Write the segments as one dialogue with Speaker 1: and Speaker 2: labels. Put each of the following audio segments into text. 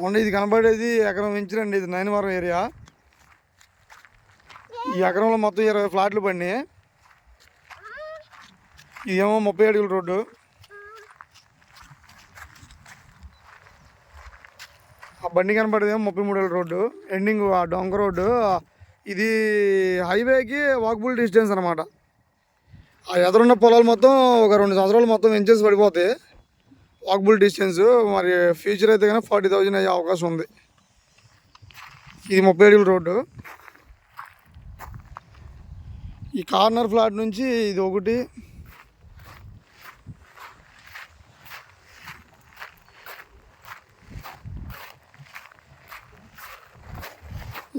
Speaker 1: అవును ఇది కనబడేది ఎకరం పెంచినండి ఇది నయనవరం ఏరియా. ఈ ఎకరంలో మొత్తం ఇరవై ఫ్లాట్లు పడినాయి. ఇదేమో ముప్పై అడుగుల రోడ్డు. ఆ బండి కనపడేదేమో ముప్పై మూడు అడుగుల రోడ్డు. ఎండింగ్ ఆ డొంక రోడ్డు. ఇది హైవేకి వాకబుల్ డిస్టెన్స్ అనమాట ఆ ఎదురున్న పొలాలు మొత్తం ఒక రెండు సంవత్సరాలు మొత్తం వెంచేసి పడిపోతాయి. వాకబుల్ డిస్టెన్స్ మరి ఫ్యూచర్ అయితే కానీ ఫార్టీ థౌజండ్ అయ్యే అవకాశం ఉంది. ఇది ముప్పై అడుగుల రోడ్డు. ఈ కార్నర్ ఫ్లాట్ నుంచి ఇది ఒకటి.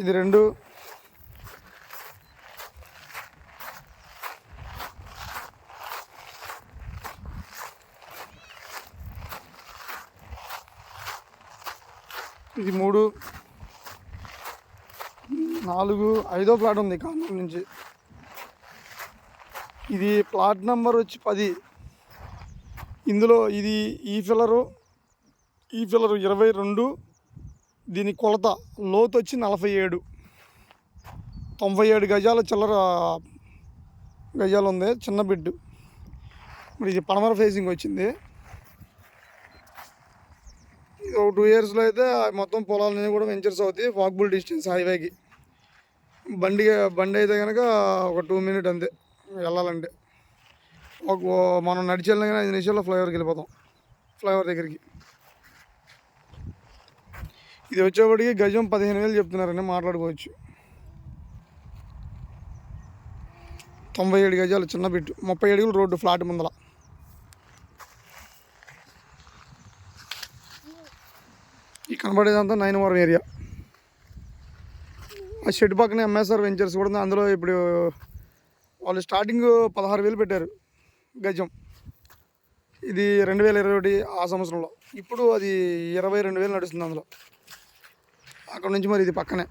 Speaker 1: ఇది రెండు. ఇది మూడు నాలుగు ఐదో ప్లాట్ ఉంది కార్నర్ నుంచి. ఇది ప్లాట్ నెంబర్ వచ్చి పది. ఇందులో ఇది ఈ ఫిల్లరు ఈ ఫిల్లరు ఇరవై రెండు దీని కొలత లోతు వచ్చి నలభై ఏడు. తొంభై ఏడు గజాల చిల్లర గజాలు ఉంది చిన్న బిడ్డు. మరి ఇది పడమర ఫేసింగ్ వచ్చింది. ఒక టూ ఇయర్స్లో అయితే మొత్తం పొలాలన్నీ కూడా వెంచర్స్ అవుతాయి. వాక్బుల్ డిస్టెన్స్ హైవేకి బండి బండి అయితే కనుక ఒక టూ మినిట్ అంతే. వెళ్ళాలంటే. ఒక మనం నడిచి వెళ్ళిన ఐదు నిమిషాల్లో ఫ్లైఓవర్కి వెళ్ళిపోతాం. ఫ్లైఓవర్ దగ్గరికి. ఇది వచ్చేప్పటికి గజం పదిహేను వేలు చెప్తున్నారని మాట్లాడుకోవచ్చు. తొంభై ఏడు గజాలు చిన్న బిట్టు. ముప్పై అడుగులు రోడ్డు ఫ్లాట్ ముందల. ఈ కనబడేదంతా నైనవరం ఏరియా. ఆ షెడ్ పక్కనే ఎంఎస్ఆర్ వెంచర్స్ కూడా ఉంది. అందులో ఇప్పుడు వాళ్ళు స్టార్టింగ్ పదహారు వేలు పెట్టారు గజం. ఇది రెండు వేల ఇరవై ఒకటి ఆ సంవత్సరంలో. ఇప్పుడు అది ఇరవై రెండు వేలు నడుస్తుంది అందులో. అక్కడ నుంచి మరి ఇది పక్కనే.